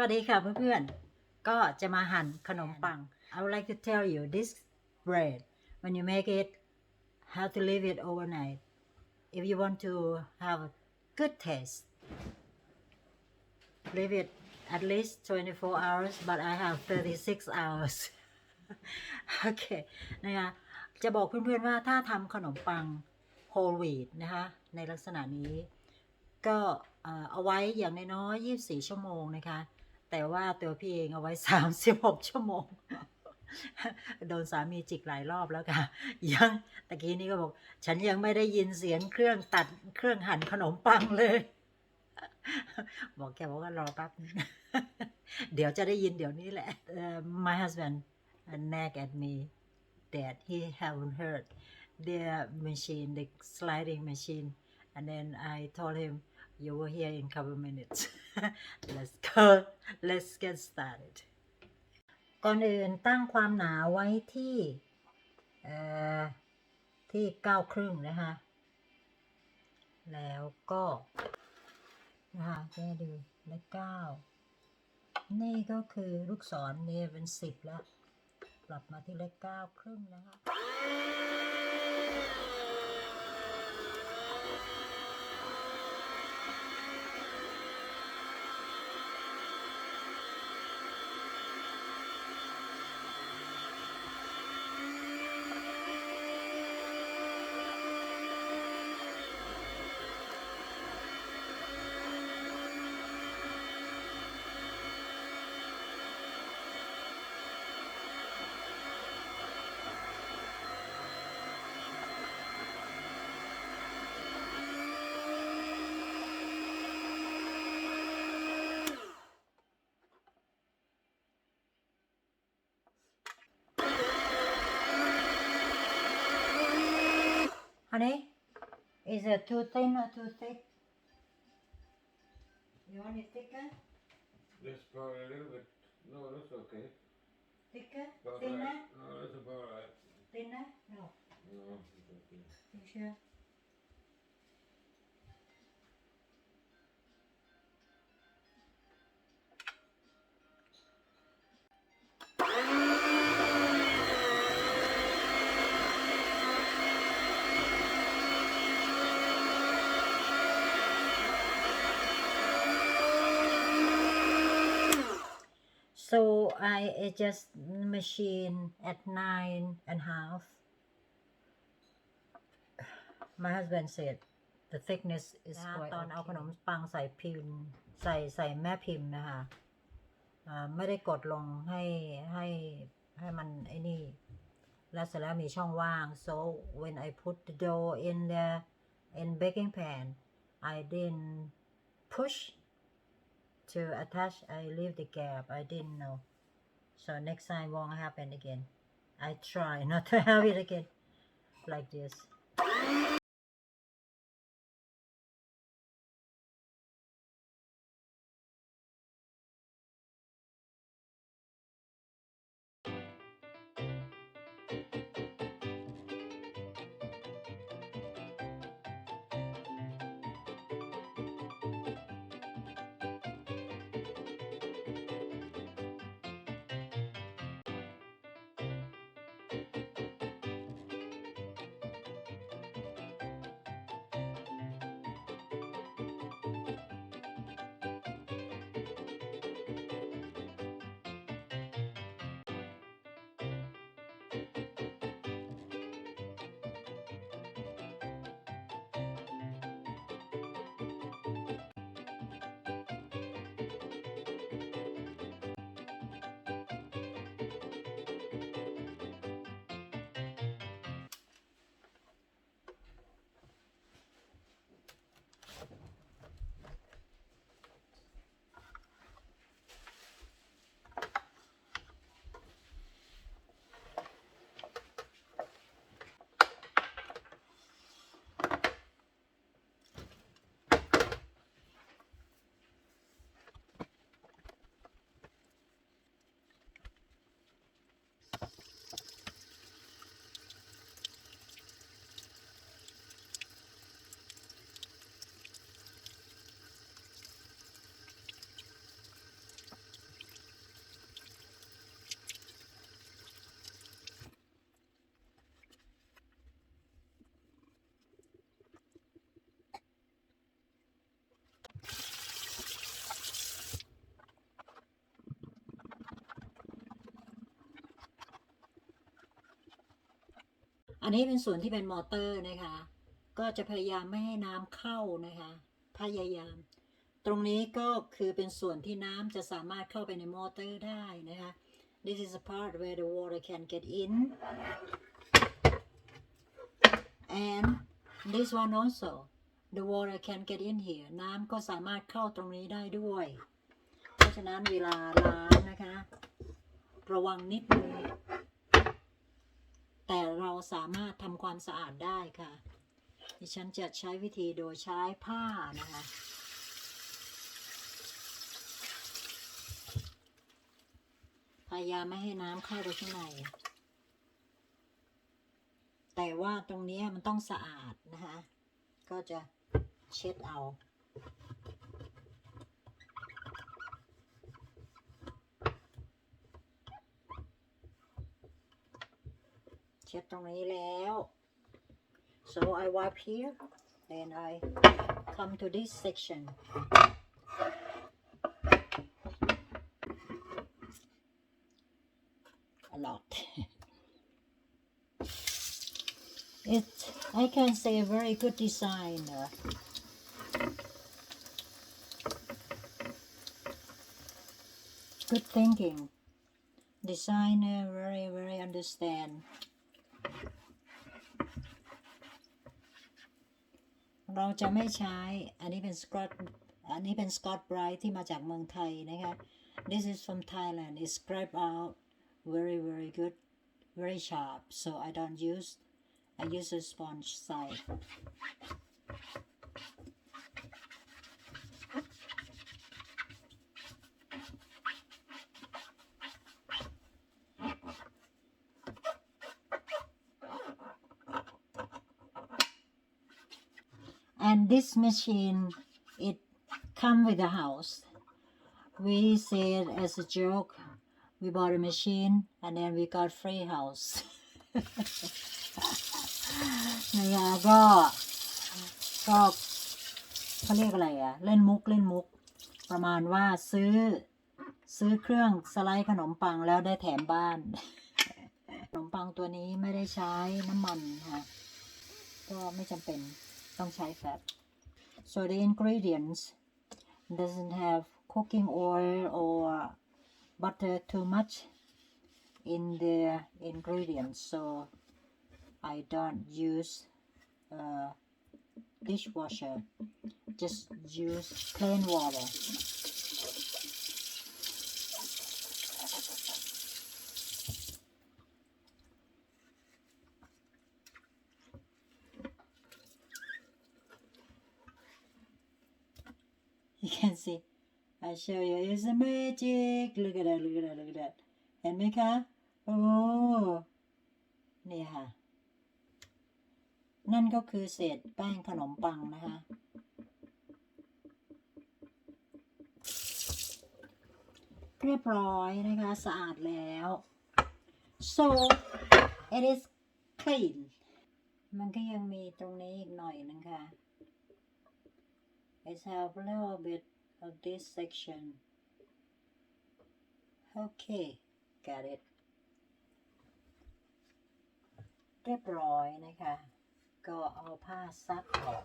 วัสดีค่ะเพื่อนๆ ก็จะมาหั่นขนมปัง I would like to tell you this bread when you make it have to leave it overnight if you want to have a good taste leave it at least 24 hours but I have 36 hours โอเคนะคะจะบอกเพื่อนๆว่าถ้าทำขนมปัง whole wheat นะคะในลักษณะนี้ ก็เอ่อเอาไว้อย่างน้อยๆ24 ชั่วโมงนะคะ แต่ว่าตัวพี่เองเอาไว้36ชั่วโมง โดนสามีจิกหลายรอบแล้วค่ะ ยังตะกี้นี้ก็บอก ฉันยังไม่ได้ยินเสียงเครื่องตัดเครื่องหั่นขนมปังเลยบอกแกบอกว่ารอแป๊บนึงเดี๋ยวจะได้ยินเดี๋ยวนี้แหละ Uh, my husband nag at me that he haven't heard the machine the sliding machine and then I told him you will hear in couple minutes let's go let's get started ก่อนอื่นตั้งความหนาไว้ที่เอ่อที่เก้าครึ่งนะคะ แล้วก็นะคะแม่ดูเลขเก้านี่ก็คือลูกศรเนี่ยเป็นสิบแล้วกลับมาที่เลขเก้าครึ่งนะคะ Honey, is it too thin or too thick? You want it thicker? Just probably a little bit. No, that's okay. Thicker? About Thinner? right. No, that's about right. Thinner? No. No, it's okay. You sure? So I adjust machine at nine and a half. My husband said the thickness is นะ quite ตอนเอาขนมปังใส่พิมพ์ ใส่ใส่แม่พิมพ์นะคะอ่าไม่ได้กดลงให้ให้ให้มันไอ้นี่ แล้วเสร็จแล้วมีช่องว่าง so when I put the dough in the in baking pan I didn't push to attach I leave the gap I didn't know so next time won't happen again. I try not to have it again like this อันนี้เป็นส่วนที่เป็นมอเตอร์นะคะ ก็จะพยายามไม่ให้น้ำเข้านะคะ พยายาม ตรงนี้ก็คือเป็นส่วนที่น้ำจะสามารถเข้าไปในมอเตอร์ได้นะคะ This is a part where the water can get in and this one also the water can get in here น้ำก็สามารถเข้าตรงนี้ได้ด้วย เพราะฉะนั้นเวลาล้างนะคะ ระวังนิดนึง แต่เราสามารถทำความสะอาดได้ค่ะ ดิฉันจะใช้วิธีโดยใช้ผ้านะคะ พยายามไม่ให้น้ำเข้าไปข้างใน แต่ว่าตรงนี้มันต้องสะอาดนะคะ ก็จะเช็ดเอา เช็ดตรงนี้แล้ว so I wipe here then I come to this section a lot it's I can say a very good design uh, good thinking designer very very understand เราจะไม่ใช้ อันนี้เป็นสกอตอันนี้เป็นสกอตไบรท์ที่มาจากเมืองไทยนะคะ This is from Thailand it's scrape out very very good very sharp so I don't use I use a sponge side and this machine it come with the house we said as a joke we bought a machine and then we got free house นะคะก็ก็เขาเรียกอะไรอะเล่นมุกเล่นมุก ประมาณว่าซื้อ ซื้อเครื่องสไลด์ขนมปังแล้วได้แถมบ้าน ขนมปังตัวนี้ไม่ได้ใช้น้ำมันค่ะก็ไม่จำเป็น ต้องใช้แฟต so the ingredients doesn't have cooking oil or butter too much in the ingredients so I don't use uh, dishwasher just use plain water You can see I show you it's a magic look at that look at that look at that เห็นไหมคะ โอ้ นี่ค่ะ นั่นก็คือเศษแป้งขนมปังนะคะ เรียบร้อยนะคะ สะอาดแล้ว so it is clean มันก็ยังมีตรงนี้อีกหน่อยนึงค่ะ Let's have a little bit of this section. Okay, got it. เรียบร้อยนะคะ ก็เอาผ้าซักออก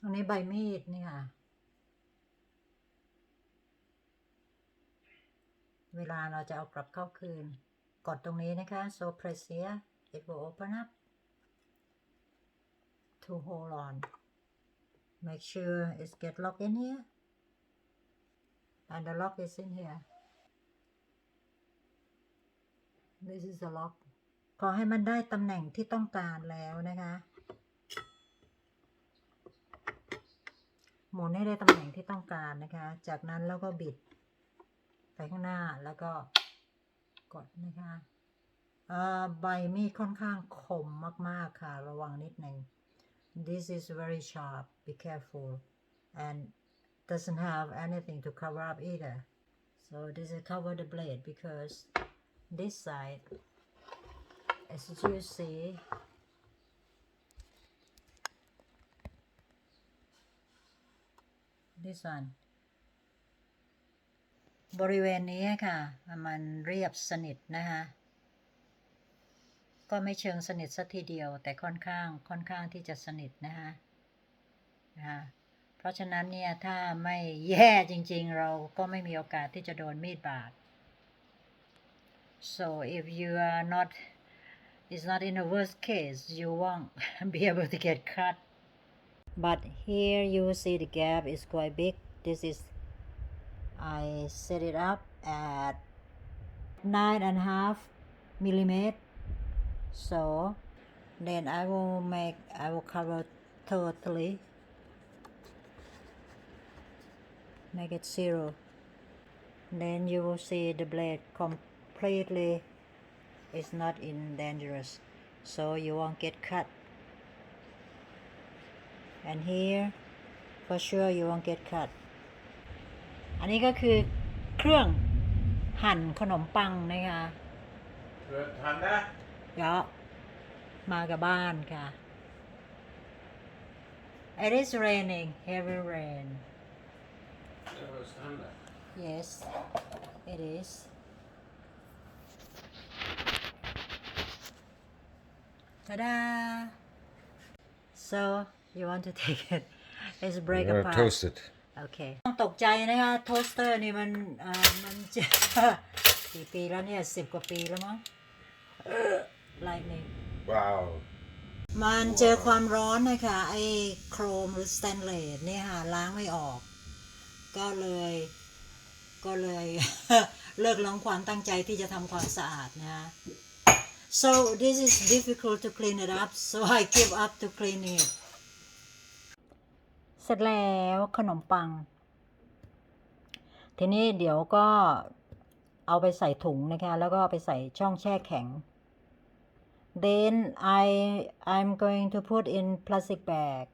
ตรงนี้ใบมีดนี่ค่ะ เว ลาเราจะเอากลับเข้าคืน กดตรงนี้นะคะ so press here it will open up to hold on make sure it's get locked in here and the lock is in here this is the lock ขอให้มันได้ตำแหน่งที่ต้องการแล้วนะคะ หมุนให้ได้ตำแหน่งที่ต้องการนะคะ จากนั้นแล้วก็บิด ไปข้างหน้าแล้วก็กดนะคะใบมีดค่อนข้างคมมาก ๆ ค่ะ ระวังนิดหนึ่ง this is very sharp be careful and doesn't have anything to cover up either so this is cover the blade because this side as you see this one บริเวณนี้ค่ะ มันเรียบสนิทนะคะก็ไม่เชิงสนิทสัทีเดียว แต่ค่อนข้างค่อนข้างที่จะสนิทนะคะนะคะเพราะฉะนั้นเนี่ยถ้าไม่แย่จริง ๆ เราก็ไม่มีโอกาสที่จะโดนมีดบาด so if you are not it's not in the worst case you won't be able to get cut but here you see the gap is quite big this is I set it up at nine and a half millimeter. So then I will make I will cover totally. Make it zero. Then you will see the blade completely is not in dangerous. So you won't get cut. And here for sure you won't get cut อันนี้ก็คือเครื่องหั่นขนมปังนะคะเกิดทันนะเดี๋ยวมากับบ้านค่ะ It is raining heavy rain เดี๋ยวทันนะ Yes it is Ta-da so you want to take it let's break We're apart gonna toast it โอเค ต้องตกใจนะคะโทสเตอร์นี่มันเอ่อมันจะกี่ปีแล้วเนี่ยสิบกว่าปีแล้วมั้งไลน์นี่ wow มันเจอความร้อนนะคะไอ้โครมหรือสแตนเลสเนี่ยค่ะล้างไม่ออก ก็เลย ก็เลย เลิกล้องความตั้งใจที่จะทำความสะอาดนะ so this is difficult to clean it up so I give up to clean it เสร็จแล้วขนมปัง ทีนี้เดี๋ยวก็เอาไปใส่ถุงนะคะ แล้วก็ไปใส่ช่องแช่แข็ง then I I'm going to put in plastic bag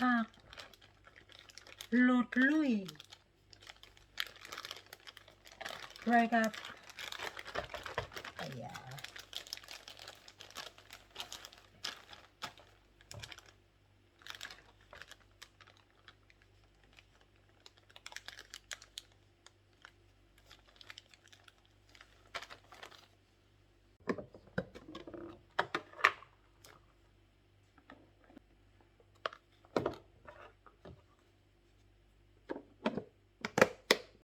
หักหลุดลุย break up อะอย่า